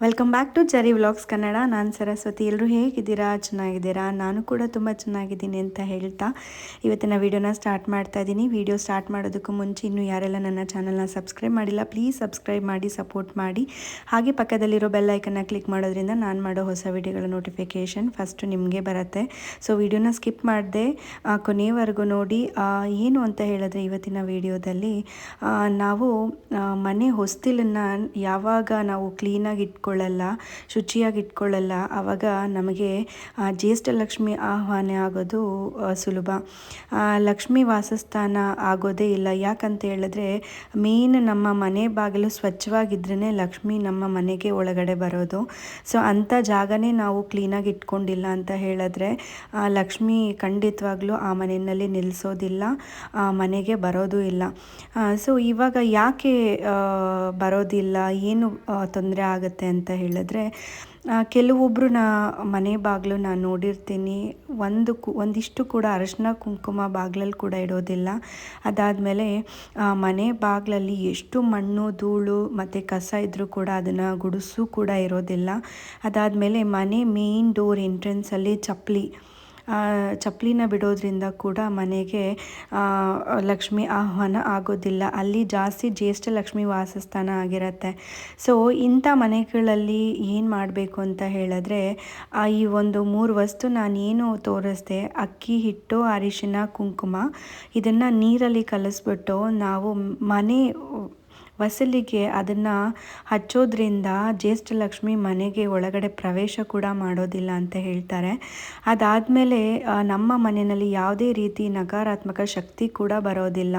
Welcome back to Jari vlogs Kannada ನಾನು ಸರಸ್ವತಿ. ಎಲ್ಲರೂ ಹೇಗಿದ್ದೀರಾ? ಚೆನ್ನಾಗಿದ್ದೀರಾ? ನಾನು ಕೂಡ ತುಂಬ ಚೆನ್ನಾಗಿದ್ದೀನಿ ಅಂತ ಹೇಳ್ತಾ ಇವತ್ತಿನ ವೀಡಿಯೋನ ಸ್ಟಾರ್ಟ್ ಮಾಡ್ತಾ ಇದ್ದೀನಿ ವೀಡಿಯೋ ಸ್ಟಾರ್ಟ್ ಮಾಡೋದಕ್ಕೂ ಮುಂಚೆ ಇನ್ನೂ ಯಾರೆಲ್ಲ ನನ್ನ ಚಾನಲ್ನ ಸಬ್ಸ್ಕ್ರೈಬ್ ಮಾಡಿಲ್ಲ ಪ್ಲೀಸ್ ಸಬ್ಸ್ಕ್ರೈಬ್ ಮಾಡಿ ಸಪೋರ್ಟ್ ಮಾಡಿ. ಹಾಗೆ ಪಕ್ಕದಲ್ಲಿರೋ ಬೆಲ್ ಐಕನ್ನ ಕ್ಲಿಕ್ ಮಾಡೋದ್ರಿಂದ ನಾನು ಮಾಡೋ ಹೊಸ ವೀಡಿಯೋಗಳ ನೋಟಿಫಿಕೇಷನ್ ಫಸ್ಟು ನಿಮಗೆ ಬರುತ್ತೆ. ಸೊ ವೀಡಿಯೋನ ಸ್ಕಿಪ್ ಮಾಡಿದೆ ಕೊನೆಯವರೆಗೂ ನೋಡಿ ಏನು ಅಂತ ಹೇಳಿದ್ರೆ ಇವತ್ತಿನ ವೀಡಿಯೋದಲ್ಲಿ ನಾವು ಮನೆ ಹೊಸ್ತಿಲನ್ನು ಯಾವಾಗ ನಾವು ಕ್ಲೀನಾಗಿ ಇಟ್ಕೊಳ್ಳಲ್ಲ ಶುಚಿಯಾಗಿ ಇಟ್ಕೊಳ್ಳಲ್ಲ ಆವಾಗ ನಮಗೆ ಜ್ಯೇಷ್ಠಲಕ್ಷ್ಮಿ ಜ್ಯೇಷ್ಠ ಲಕ್ಷ್ಮಿ ಆಹ್ವಾನ ಆಗೋದು ಸುಲಭ. ಲಕ್ಷ್ಮಿ ವಾಸಸ್ಥಾನ ಆಗೋದೇ ಇಲ್ಲ. ಯಾಕಂತ ಹೇಳಿದ್ರೆ ಮೇನ್ ನಮ್ಮ ಮನೆ ಬಾಗಿಲು ಸ್ವಚ್ಛವಾಗಿದ್ರೇ ಲಕ್ಷ್ಮಿ ನಮ್ಮ ಮನೆಗೆ ಒಳಗಡೆ ಬರೋದು. ಸೊ ಅಂಥ ಜಾಗನೇ ನಾವು ಕ್ಲೀನಾಗಿ ಇಟ್ಕೊಂಡಿಲ್ಲ ಅಂತ ಹೇಳಿದ್ರೆ ಲಕ್ಷ್ಮಿ ಖಂಡಿತವಾಗ್ಲೂ ಆ ಮನೆಯಲ್ಲಿ ನಿಲ್ಲಿಸೋದಿಲ್ಲ, ಆ ಮನೆಗೆ ಬರೋದು ಇಲ್ಲ. ಸೊ ಇವಾಗ ಯಾಕೆ ಬರೋದಿಲ್ಲ? ಏನು ತೊಂದರೆ ಆಗುತ್ತೆ ಅಂತ ಹೇಳಿದ್ರೆ ಕೆಲವೊಬ್ಬರು ನಾ, ಮನೆ ಬಾಗಿಲು ನಾನು ನೋಡಿರ್ತೀನಿ. ಒಂದು ಕು, ಒಂದಿಷ್ಟು ಕೂಡ ಅರಶಿನ ಕುಂಕುಮ ಬಾಗಿಲಲ್ಲಿ ಕೂಡ ಇಡೋದಿಲ್ಲ. ಅದಾದಮೇಲೆ ಮನೆ ಬಾಗಿಲಲ್ಲಿ ಎಷ್ಟು ಮಣ್ಣು, ಧೂಳು ಮತ್ತು ಕಸ ಇದ್ದರೂ ಕೂಡ ಅದನ್ನು ಗುಡಿಸು ಕೂಡ ಇರೋದಿಲ್ಲ. ಅದಾದಮೇಲೆ ಮನೆ ಮೇನ್ ಡೋರ್ ಎಂಟ್ರೆನ್ಸಲ್ಲಿ ಚಪ್ಪಲಿ ಚಪ್ಪಲಿನ ಬಿಡೋದ್ರಿಂದ ಕೂಡ ಮನೆಗೆ ಲಕ್ಷ್ಮಿ ಆಹ್ವಾನ ಆಗೋದಿಲ್ಲ. ಅಲ್ಲಿ ಜಾಸ್ತಿ ಜ್ಯೇಷ್ಠ ಲಕ್ಷ್ಮಿ ವಾಸಸ್ಥಾನ ಆಗಿರುತ್ತೆ. ಸೊ ಇಂಥ ಮನೆಗಳಲ್ಲಿ ಏನು ಮಾಡಬೇಕು ಅಂತ ಹೇಳಿದ್ರೆ ಈ ಒಂದು ಮೂರು ವಸ್ತು ನಾನೇನು ತೋರಿಸ್ದೆ, ಅಕ್ಕಿ, ಹಿಟ್ಟು, ಅರಿಶಿನ, ಕುಂಕುಮ, ಇದನ್ನು ನೀರಲ್ಲಿ ಕಲಿಸ್ಬಿಟ್ಟು ನಾವು ಮನೆ ಹೊಸಲಿಗೆ ಅದನ್ನು ಹಚ್ಚೋದ್ರಿಂದ ಜ್ಯೇಷ್ಠ ಲಕ್ಷ್ಮಿ ಮನೆಗೆ ಒಳಗಡೆ ಪ್ರವೇಶ ಕೂಡ ಮಾಡೋದಿಲ್ಲ ಅಂತ ಹೇಳ್ತಾರೆ. ಅದಾದಮೇಲೆ ನಮ್ಮ ಮನೆಯಲ್ಲಿ ಯಾವುದೇ ರೀತಿ ನಕಾರಾತ್ಮಕ ಶಕ್ತಿ ಕೂಡ ಬರೋದಿಲ್ಲ.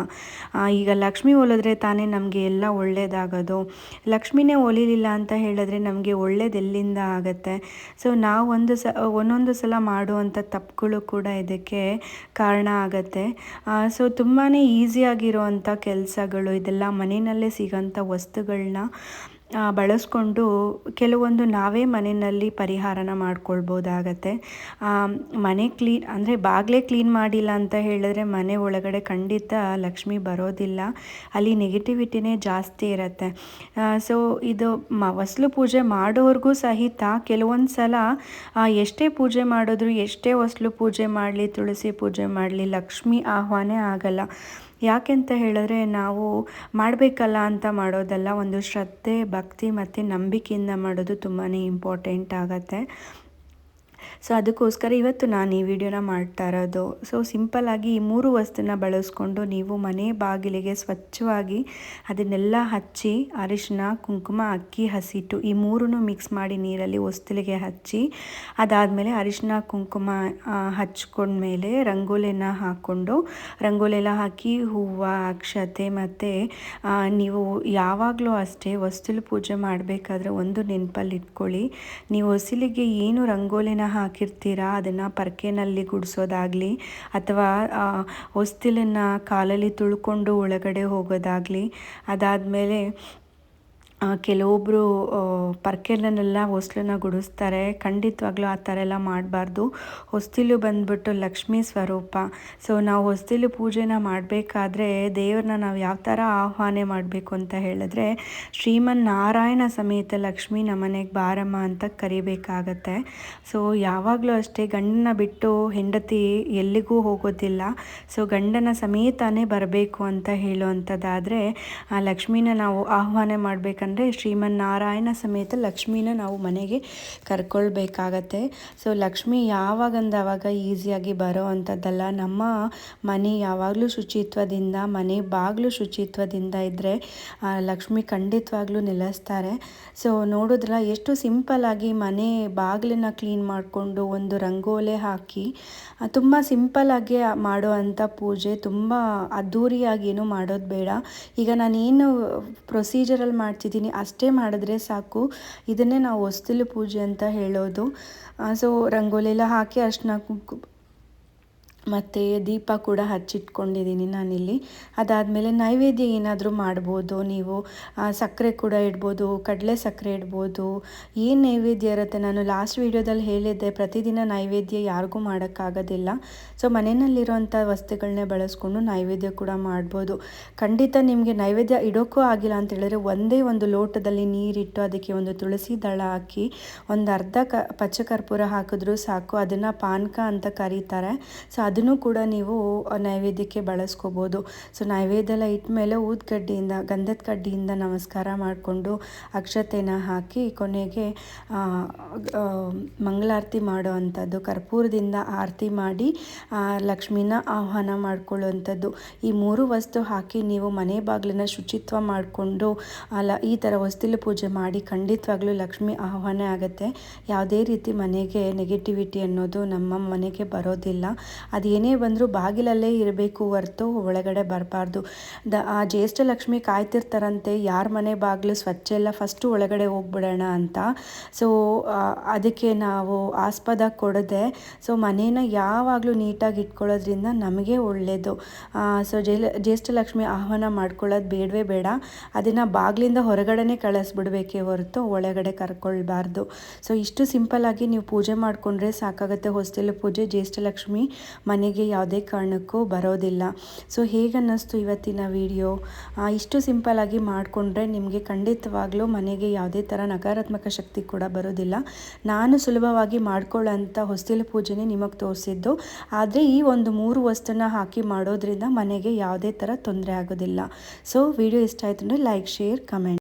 ಈಗ ಲಕ್ಷ್ಮಿ ಒಲಿದ್ರೆ ತಾನೇ ನಮಗೆ ಎಲ್ಲ ಒಳ್ಳೆಯದಾಗೋದು ಲಕ್ಷ್ಮಿನೇ ಒಲಿಲಿಲ್ಲ ಅಂತ ಹೇಳಿದ್ರೆ ನಮಗೆ ಒಳ್ಳೇದೆಲ್ಲಿಂದ ಆಗುತ್ತೆ? ಸೊ, ನಾವು ಒಂದು ಸ, ಒಂದೊಂದು ಸಲ ಮಾಡುವಂಥ ತಪ್ಪುಗಳು ಕೂಡ ಇದಕ್ಕೆ ಕಾರಣ ಆಗುತ್ತೆ. ಸೊ ತುಂಬಾ ಈಸಿಯಾಗಿರುವಂಥ ಕೆಲಸಗಳು, ಇದೆಲ್ಲ ಮನೆಯಲ್ಲೇ ಸಿಗೋಂಥ ವಸ್ತುಗಳನ್ನ ಬಳಸ್ಕೊಂಡು ಕೆಲವೊಂದು ನಾವೇ ಮನೆಯಲ್ಲಿ ಪರಿಹಾರನ ಮಾಡ್ಕೊಳ್ಬೋದಾಗತ್ತೆ. ಮನೆ ಕ್ಲೀನ್, ಅಂದರೆ ಬಾಗಿಲೇ ಕ್ಲೀನ್ ಮಾಡಿಲ್ಲ ಅಂತ ಹೇಳಿದ್ರೆ ಮನೆ ಒಳಗಡೆ ಖಂಡಿತ ಲಕ್ಷ್ಮಿ ಬರೋದಿಲ್ಲ. ಅಲ್ಲಿ ನೆಗೆಟಿವಿಟಿನೇ ಜಾಸ್ತಿ ಇರುತ್ತೆ. ಸೊ ಇದು ಮ, ಹೊಸ್ಲು ಪೂಜೆ ಮಾಡೋರ್ಗೂ ಸಹಿತ ಕೆಲವೊಂದು ಸಲ ಎಷ್ಟೇ ಪೂಜೆ ಮಾಡಿದ್ರು, ಎಷ್ಟೇ ಹೊಸ್ಲು ಪೂಜೆ ಮಾಡಲಿ, ತುಳಸಿ ಪೂಜೆ ಮಾಡಲಿ, ಲಕ್ಷ್ಮಿ ಆಹ್ವಾನೇ ಆಗಲ್ಲ. ಯಾಕೆಂತ ಹೇಳಿದ್ರೆ ನಾವು ಮಾಡಬೇಕಲ್ಲ ಅಂತ ಮಾಡೋದಲ್ಲ ಒಂದು ಶ್ರದ್ಧೆ ಮತ್ತು ನಂಬಿಕೆಯಿಂದ ಮಾಡೋದು ತುಂಬಾ ಇಂಪಾರ್ಟೆಂಟ್ ಆಗುತ್ತೆ. ಸೊ ಅದಕ್ಕೋಸ್ಕರ ಇವತ್ತು ನಾನು ಈ ವಿಡಿಯೋನ ಮಾಡ್ತಾ ಇರೋದು. ಸೊ ಸಿಂಪಲ್ಲಾಗಿ ಈ ಮೂರು ವಸ್ತುನ ಬಳಸ್ಕೊಂಡು ನೀವು ಮನೆ ಬಾಗಿಲಿಗೆ ಸ್ವಚ್ಛವಾಗಿ ಅದನ್ನೆಲ್ಲ ಹಚ್ಚಿ ಅರಿಶಿನ, ಕುಂಕುಮ, ಅಕ್ಕಿ, ಹಸಿಟ್ಟು ಈ ಮೂರನ್ನು ಮಿಕ್ಸ್ ಮಾಡಿ ನೀರಲ್ಲಿ ಹೊಸ್ತಿಲಿಗೆ ಹಚ್ಚಿ ಅದಾದಮೇಲೆ ಅರಿಶಿನ, ಕುಂಕುಮ ಹಚ್ಕೊಂಡ್ಮೇಲೆ ರಂಗೋಲಿನ ಹಾಕ್ಕೊಂಡು ರಂಗೋಲೆಲ್ಲ ಹಾಕಿ ಹೂವು, ಅಕ್ಷತೆ ಮತ್ತು ನೀವು ಯಾವಾಗಲೂ ಅಷ್ಟೇ ಹೊಸ್ತಿಲು ಪೂಜೆ ಮಾಡಬೇಕಾದ್ರೆ ಒಂದು ನೆನಪಲ್ಲಿ ಇಟ್ಕೊಳ್ಳಿ. ನೀವು ಹೊಸಿಲಿಗೆ ಏನು ರಂಗೋಲಿನ ಹಾಕಿರ್ತೀರಾ? ಅದನ್ನು ಪರ್ಕೆನಲ್ಲಿ ಗುಡಿಸೋದಾಗಲಿ ಅಥವಾ ಹೊಸ್ತಿಲನ್ನು ಕಾಲಲ್ಲಿ ತುಳ್ಕೊಂಡು ಒಳಗಡೆ ಹೋಗೋದಾಗಲಿ ಅದಾದಮೇಲೆ ಕೆಲವೊಬ್ಬರು ಪರ್ಕೆಲನ್ನೆಲ್ಲ ಹೊಸ್ಲನ್ನ ಗುಡಿಸ್ತಾರೆ. ಖಂಡಿತವಾಗ್ಲೂ ಆ ಥರ ಎಲ್ಲ ಮಾಡಬಾರ್ದು. ಹೊಸ್ತಿಲು ಬಂದ್ಬಿಟ್ಟು ಲಕ್ಷ್ಮೀ ಸ್ವರೂಪ. ಸೊ, ನಾವು ಹೊಸ್ತಿಲು ಪೂಜೆನ ಮಾಡಬೇಕಾದ್ರೆ ದೇವ್ರನ್ನ ನಾವು ಯಾವ ಥರ ಆಹ್ವಾನೆ ಮಾಡಬೇಕು ಅಂತ ಹೇಳಿದ್ರೆ ಶ್ರೀಮನ್ ನಾರಾಯಣ ಸಮೇತ ಲಕ್ಷ್ಮೀ ನಮ್ಮನೆಗೆ ಬಾರಮ್ಮ ಅಂತ ಕರಿಬೇಕಾಗತ್ತೆ. ಸೊ, ಯಾವಾಗಲೂ ಅಷ್ಟೇ ಗಂಡನ ಬಿಟ್ಟು ಹೆಂಡತಿ ಎಲ್ಲಿಗೂ ಹೋಗೋದಿಲ್ಲ. ಸೊ, ಗಂಡನ ಸಮೇತನೇ ಬರಬೇಕು ಅಂತ ಹೇಳುವಂಥದ್ದಾದರೆ, ಆ ಲಕ್ಷ್ಮೀನ ನಾವು ಆಹ್ವಾನ ಮಾಡಬೇಕಂದ್ರೆ ಶ್ರೀಮನ್ ನಾರಾಯಣ ಸಮೇತ ಲಕ್ಷ್ಮೀನ ನಾವು ಮನೆಗೆ ಕರ್ಕೊಳ್ಬೇಕಾಗತ್ತೆ. ಸೊ ಲಕ್ಷ್ಮಿ ಯಾವಾಗಂದ ಅವಾಗ ಈಸಿಯಾಗಿ ಬರೋ ಅಂಥದ್ದಲ್ಲ, ನಮ್ಮ ಮನೆ ಯಾವಾಗಲೂ ಶುಚಿತ್ವದಿಂದ, ಮನೆ ಬಾಗಿಲು ಶುಚಿತ್ವದಿಂದ ಇದ್ದರೆ ಲಕ್ಷ್ಮಿ ಖಂಡಿತವಾಗ್ಲೂ ನೆಲೆಸ್ತಾರೆ. ಸೊ ನೋಡಿದ್ರೆ ಎಷ್ಟು ಸಿಂಪಲ್ಲಾಗಿ ಮನೆ ಬಾಗಿಲನ್ನ ಕ್ಲೀನ್ ಮಾಡಿಕೊಂಡು ಒಂದು ರಂಗೋಲೆ ಹಾಕಿ ತುಂಬ ಸಿಂಪಲ್ಲಾಗಿ ಮಾಡೋ ಅಂಥ ಪೂಜೆ ತುಂಬ ಅದ್ದೂರಿಯಾಗಿ ಏನು ಮಾಡೋದು ಬೇಡ. ಈಗ ನಾನೇನು ಪ್ರೊಸೀಜರಲ್ಲಿ ಮಾಡ್ತಿದ್ದೀನಿ ಅಷ್ಟೇ ಮಾಡಿದ್ರೆ ಸಾಕು. ಇದನ್ನೇ ನಾವು ಹೊಸ್ತಿಲು ಪೂಜೆ ಅಂತ ಹೇಳೋದು. ಸೊ ರಂಗೋಲಿ ಎಲ್ಲ ಹಾಕಿ ಅರ್ಶಿನ ಮತ್ತು ದೀಪ ಕೂಡ ಹಚ್ಚಿಟ್ಕೊಂಡಿದ್ದೀನಿ ನಾನಿಲ್ಲಿ. ಅದಾದಮೇಲೆ ನೈವೇದ್ಯ ಏನಾದರೂ ಮಾಡ್ಬೋದು, ನೀವು ಸಕ್ಕರೆ ಕೂಡ ಇಡ್ಬೋದು, ಕಡಲೆ ಸಕ್ಕರೆ ಇಡ್ಬೋದು. ಏನು ನೈವೇದ್ಯ ಇರುತ್ತೆ? ನಾನು ಲಾಸ್ಟ್ ವೀಡಿಯೋದಲ್ಲಿ ಹೇಳಿದ್ದೆ, ಪ್ರತಿದಿನ ನೈವೇದ್ಯ ಯಾರಿಗೂ ಮಾಡೋಕ್ಕಾಗೋದಿಲ್ಲ. ಸೊ ಮನೆಯಲ್ಲಿರುವಂಥ ವಸ್ತುಗಳನ್ನೇ ಬಳಸ್ಕೊಂಡು ನೈವೇದ್ಯ ಕೂಡ ಮಾಡ್ಬೋದು. ಖಂಡಿತ ನಿಮಗೆ ನೈವೇದ್ಯ ಇಡೋಕ್ಕೂ ಆಗಿಲ್ಲ ಅಂತ ಹೇಳಿದ್ರೆ ಒಂದೇ ಒಂದು ಲೋಟದಲ್ಲಿ ನೀರಿಟ್ಟು ಅದಕ್ಕೆ ಒಂದು ತುಳಸಿ ದಳ ಹಾಕಿ, ಒಂದು ಅರ್ಧ ಕ ಪಚ್ಚಕರ್ಪೂರ ಹಾಕಿದ್ರೂ ಸಾಕು. ಅದನ್ನು ಪಾನಕ ಅಂತ ಕರೀತಾರೆ. ಸೊ ಅದನ್ನು ಕೂಡ ನೀವು ನೈವೇದ್ಯಕ್ಕೆ ಬಳಸ್ಕೋಬೋದು. ಸೊ, ನೈವೇದ್ಯ ಎಲ್ಲ ಊದ ಊದ್ಕಡ್ಡಿಯಿಂದ ಗಂಧದ ಕಡ್ಡಿಯಿಂದ ನಮಸ್ಕಾರ ಮಾಡಿಕೊಂಡು ಅಕ್ಷತೆನ ಹಾಕಿ ಕೊನೆಗೆ ಮಂಗಳಾರತಿ ಮಾಡೋ ಅಂಥದ್ದು ಕರ್ಪೂರದಿಂದ ಆರತಿ ಮಾಡಿ ಲಕ್ಷ್ಮೀನ ಲಕ್ಷ್ಮಿನ ಆಹ್ವಾನ ಮಾಡ್ಕೊಳ್ಳುವಂಥದ್ದು. ಈ ಮೂರು ವಸ್ತು ಹಾಕಿ ನೀವು ಮನೆ ಬಾಗಿಲನ್ನ ಶುಚಿತ್ವ ಮಾಡಿಕೊಂಡು, ಅಲ್ಲ, ಈ ಥರ ಹೊಸ್ತಿಲು ಪೂಜೆ ಮಾಡಿ ಖಂಡಿತವಾಗ್ಲೂ ಲಕ್ಷ್ಮಿ ಆಹ್ವಾನ ಆಗುತ್ತೆ. ಯಾವುದೇ ರೀತಿ ಮನೆಗೆ ನೆಗೆಟಿವಿಟಿ ಅನ್ನೋದು ನಮ್ಮ ಮನೆಗೆ ಬರೋದಿಲ್ಲ. ಅದೇನೇ ಬಂದರೂ ಬಾಗಿಲಲ್ಲೇ ಇರಬೇಕು ಹೊರ್ತು ಒಳಗಡೆ ಬರಬಾರ್ದು. ದ, ಆ ಜ್ಯೇಷ್ಠ ಲಕ್ಷ್ಮಿ ಕಾಯ್ತಿರ್ತಾರಂತೆ, ಯಾರ ಮನೆ ಬಾಗಿಲು ಸ್ವಚ್ಛ ಎಲ್ಲ ಫಸ್ಟು ಒಳಗಡೆ ಹೋಗ್ಬಿಡೋಣ ಅಂತ. ಸೊ ಅದಕ್ಕೆ ನಾವು ಆಸ್ಪದ ಕೊಡದೆ, ಸೊ, ಮನೇನ ಯಾವಾಗಲೂ ನೀಟಾಗಿ ಇಟ್ಕೊಳ್ಳೋದ್ರಿಂದ ನಮಗೆ ಒಳ್ಳೆಯದು ಸೊ ಜ್ಯೇಷ್ಠ ಲಕ್ಷ್ಮಿ ಆಹ್ವಾನ ಮಾಡ್ಕೊಳ್ಳೋದು ಬೇಡವೇ ಬೇಡ. ಅದನ್ನು ಬಾಗಿಲಿಂದ ಹೊರಗಡೆನೇ ಕಳಿಸ್ಬಿಡ್ಬೇಕೇ ಹೊರತು ಒಳಗಡೆ ಕರ್ಕೊಳ್ಬಾರ್ದು. ಸೊ, ಇಷ್ಟು ಸಿಂಪಲ್ಲಾಗಿ ನೀವು ಪೂಜೆ ಮಾಡಿಕೊಂಡ್ರೆ ಸಾಕಾಗುತ್ತೆ. ಹೊಸ್ತಿಲು ಪೂಜೆ, ಜ್ಯೇಷ್ಠ ಲಕ್ಷ್ಮಿ ಮನೆಗೆ ಯಾವುದೇ ಕಾರಣಕ್ಕೂ ಬರೋದಿಲ್ಲ. ಸೊ ಹೇಗನ್ನಿಸ್ತು ಇವತ್ತಿನ ವಿಡಿಯೋ ಇಷ್ಟು ಸಿಂಪಲ್ಲಾಗಿ ಮಾಡಿಕೊಂಡ್ರೆ ನಿಮಗೆ ಖಂಡಿತವಾಗ್ಲೂ ಮನೆಗೆ ಯಾವುದೇ ಥರ ನಕಾರಾತ್ಮಕ ಶಕ್ತಿ ಕೂಡ ಬರೋದಿಲ್ಲ. ನಾನು ಸುಲಭವಾಗಿ ಮಾಡ್ಕೊಳ್ಳೋಂಥ ಹೊಸ್ತಿಲು ಪೂಜೆನೇ ನಿಮಗೆ ತೋರಿಸಿದ್ದು. ಆದರೆ ಈ ಒಂದು ಮೂರು ವಸ್ತುನ ಹಾಕಿ ಮಾಡೋದ್ರಿಂದ ಮನೆಗೆ ಯಾವುದೇ ಥರ ತೊಂದರೆ ಆಗೋದಿಲ್ಲ. ಸೊ ವಿಡಿಯೋ ಇಷ್ಟ ಆಯಿತು ಅಂದರೆ ಲೈಕ್ ಶೇರ್ ಕಮೆಂಟ್